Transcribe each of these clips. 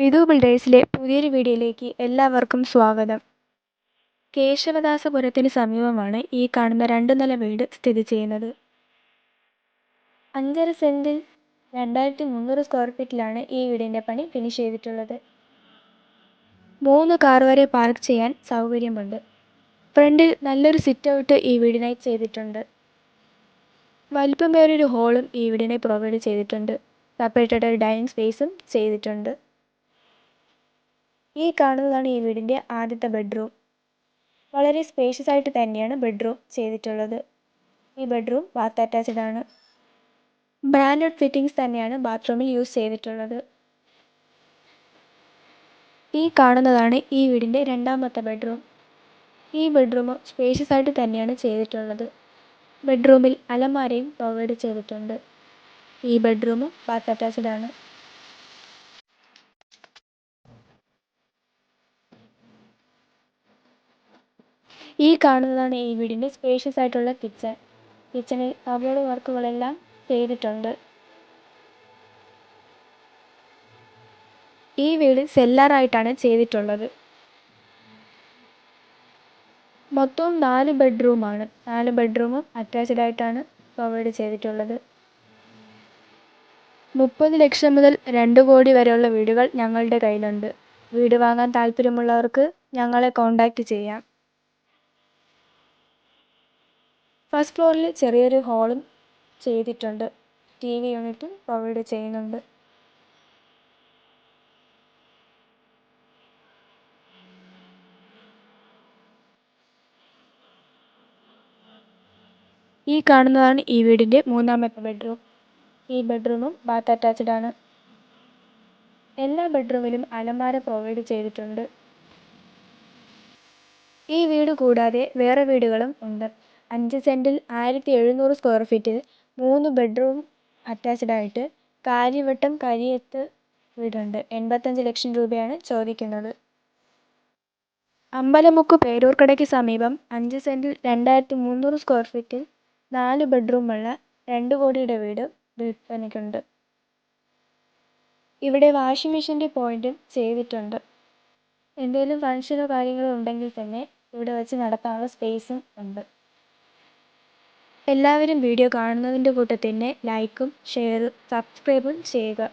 വിധു ബിൽഡേഴ്സിലെ പുതിയൊരു വീഡിയോയിലേക്ക് എല്ലാവർക്കും സ്വാഗതം. കേശവദാസപുരത്തിന് സമീപമാണ് ഈ കാണുന്ന രണ്ട് നില വീട് സ്ഥിതി ചെയ്യുന്നത്. അഞ്ചര സെന്റിൽ രണ്ടായിരത്തി മുന്നൂറ് സ്ക്വയർ ഫീറ്റിലാണ് ഈ വീടിന്റെ പണി ഫിനിഷ് ചെയ്തിട്ടുള്ളത്. മൂന്ന് കാർ വരെ പാർക്ക് ചെയ്യാൻ സൗകര്യമുണ്ട്. ഫ്രണ്ടിൽ നല്ലൊരു സിറ്റ് ഔട്ട് ഈ വീടിനായി ചെയ്തിട്ടുണ്ട്. വലിപ്പമേറിയൊരു ഹോളും ഈ വീടിനെ പ്രൊവൈഡ് ചെയ്തിട്ടുണ്ട്. സെപ്പറേറ്റഡ് ഒരു ഡൈനിങ് സ്പേസും ചെയ്തിട്ടുണ്ട്. ഈ കാണുന്നതാണ് ഈ വീടിന്റെ ആദ്യത്തെ ബെഡ്റൂം വളരെ സ്പേഷ്യസ് ആയിട്ട് തന്നെയാണ് ബെഡ്റൂം ചെയ്തിട്ടുള്ളത്. ഈ ബെഡ്റൂം ബാത്ത് അറ്റാച്ച്ഡ് ആണ്. ബ്രാൻഡഡ് ഫിറ്റിംഗ്സ് തന്നെയാണ് ബാത്റൂമിൽ യൂസ് ചെയ്തിട്ടുള്ളത്. ഈ കാണുന്നതാണ് ഈ വീടിന്റെ രണ്ടാമത്തെ ബെഡ്റൂം ഈ ബെഡ്റൂം സ്പേഷ്യസ് ആയിട്ട് തന്നെയാണ് ചെയ്തിട്ടുള്ളത്. ബെഡ്റൂമിൽ അലമാരയും പ്രൊവൈഡ് ചെയ്തിട്ടുണ്ട്. ഈ ബെഡ്റൂം ബാത്ത് അറ്റാച്ച്ഡ് ആണ്. ഈ കാണുന്നതാണ് ഈ വീടിന്റെ സ്പേഷ്യസ് ആയിട്ടുള്ള കിച്ചൺ കിച്ചണിൽ കബോർഡ് വർക്കുകളെല്ലാം ചെയ്തിട്ടുണ്ട്. ഈ വീട് സെല്ലാറായിട്ടാണ് ചെയ്തിട്ടുള്ളത്. മൊത്തം നാല് ബെഡ്റൂമാണ് നാല് ബെഡ്റൂമും അറ്റാച്ച്ഡ് ആയിട്ടാണ് പ്രൊവൈഡ് ചെയ്തിട്ടുള്ളത്. മുപ്പത് ലക്ഷം മുതൽ രണ്ട് കോടി വരെയുള്ള വീടുകൾ ഞങ്ങളുടെ കയ്യിലുണ്ട്. വീട് വാങ്ങാൻ താല്പര്യമുള്ളവർക്ക് ഞങ്ങളെ കോൺടാക്റ്റ് ചെയ്യാം. ഫസ്റ്റ് ഫ്ലോറിൽ ചെറിയൊരു ഹോളും ചെയ്തിട്ടുണ്ട്. ടി വി യൂണിറ്റും പ്രൊവൈഡ് ചെയ്യുന്നുണ്ട്. ഈ കാണുന്നതാണ് ഈ വീടിന്റെ മൂന്നാമത്തെ ബെഡ്റൂം ഈ ബെഡ്റൂമും ബാത്ത് അറ്റാച്ച്ഡ് ആണ്. എല്ലാ ബെഡ്റൂമിലും അലമാര പ്രൊവൈഡ് ചെയ്തിട്ടുണ്ട്. ഈ വീട് കൂടാതെ വേറെ വീടുകളും ഉണ്ട്. അഞ്ച് സെന്റിൽ ആയിരത്തി എഴുന്നൂറ് സ്ക്വയർ ഫീറ്റിൽ മൂന്ന് ബെഡ്റൂം അറ്റാച്ച്ഡ് ആയിട്ട് കാര്യവട്ടം കരിയത്ത് വീടുണ്ട്. എൺപത്തഞ്ച് ലക്ഷം രൂപയാണ് ചോദിക്കുന്നത്. അമ്പലമുക്ക് പേരൂർക്കടയ്ക്ക് സമീപം അഞ്ച് സെന്റിൽ രണ്ടായിരത്തി മുന്നൂറ് സ്ക്വയർ ഫീറ്റിൽ നാല് ബെഡ്റൂമുള്ള രണ്ട് കോടിയുടെ വീട് വിൽപ്പനയ്ക്കുണ്ട്. ഇവിടെ വാഷിംഗ് മെഷീന്റെ പോയിന്റും ചെയ്തിട്ടുണ്ട്. എന്തെങ്കിലും ഫംഗ്ഷനോ കാര്യങ്ങളോ ഉണ്ടെങ്കിൽ തന്നെ ഇവിടെ വെച്ച് നടത്താനുള്ള സ്പേസും ഉണ്ട്. എല്ലാവരും വീഡിയോ കാണുന്നതിന്റെ കൂട്ടത്തിൽ തന്നെ ലൈക്കും ഷെയറും സബ്സ്ക്രൈബും ചെയ്യുക.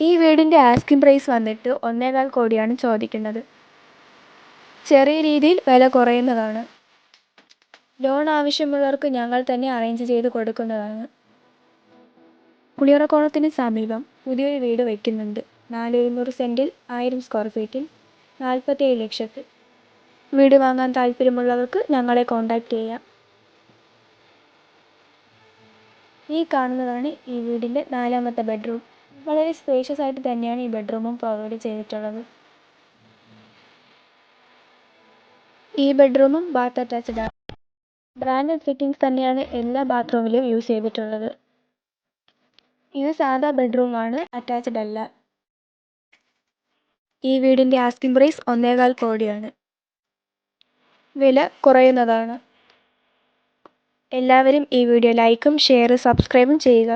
ഈ വീടിന്റെ ആസ്കിംഗ് പ്രൈസ് വന്നിട്ട് ഒന്നേകാൽ കോടിയാണ് ചോദിക്കുന്നത്. ചെറിയ രീതിയിൽ വില കുറയുന്നതാണ്. ലോൺ ആവശ്യമുള്ളവർക്ക് ഞങ്ങൾ തന്നെ അറേഞ്ച് ചെയ്ത് കൊടുക്കുന്നതാണ്. പുളിയറക്കോണത്തിന് സമീപം പുതിയൊരു വീട് വയ്ക്കുന്നുണ്ട് നാല് എഴുന്നൂറ് സെന്റിൽ ആയിരം സ്ക്വയർ ഫീറ്റിൽ നാൽപ്പത്തേഴ് ലക്ഷത്തിൽ. വീട് വാങ്ങാൻ താല്പര്യമുള്ളവർക്ക് ഞങ്ങളെ കോൺടാക്റ്റ് ചെയ്യാം. ഈ കാണുന്നതാണ് ഈ വീടിന്റെ നാലാമത്തെ ബെഡ്റൂം. വളരെ സ്പേഷ്യസ് ആയിട്ട് തന്നെയാണ് ഈ ബെഡ്റൂമും പ്രൊവൈഡ് ചെയ്തിട്ടുള്ളത്. ഈ ബെഡ്റൂമും ബാത്ത് അറ്റാച്ച്ഡ് ആണ്. ബ്രാൻഡഡ് ഫിറ്റിംഗ്സ് തന്നെയാണ് എല്ലാ ബാത്റൂമിലും യൂസ് ചെയ്തിട്ടുള്ളത്. ഇത് സാധാ ബെഡ്റൂമാണ് അറ്റാച്ച്ഡ് അല്ല. ഈ വീടിന്റെ ആസ്കിംഗ് പ്രൈസ് ഒന്നേകാൽ കോടിയാണ്. വില കുറയുന്നതാണ്. എല്ലാവരും ഈ വീഡിയോ ലൈക്കും ഷെയറും സബ്സ്ക്രൈബും ചെയ്യുക.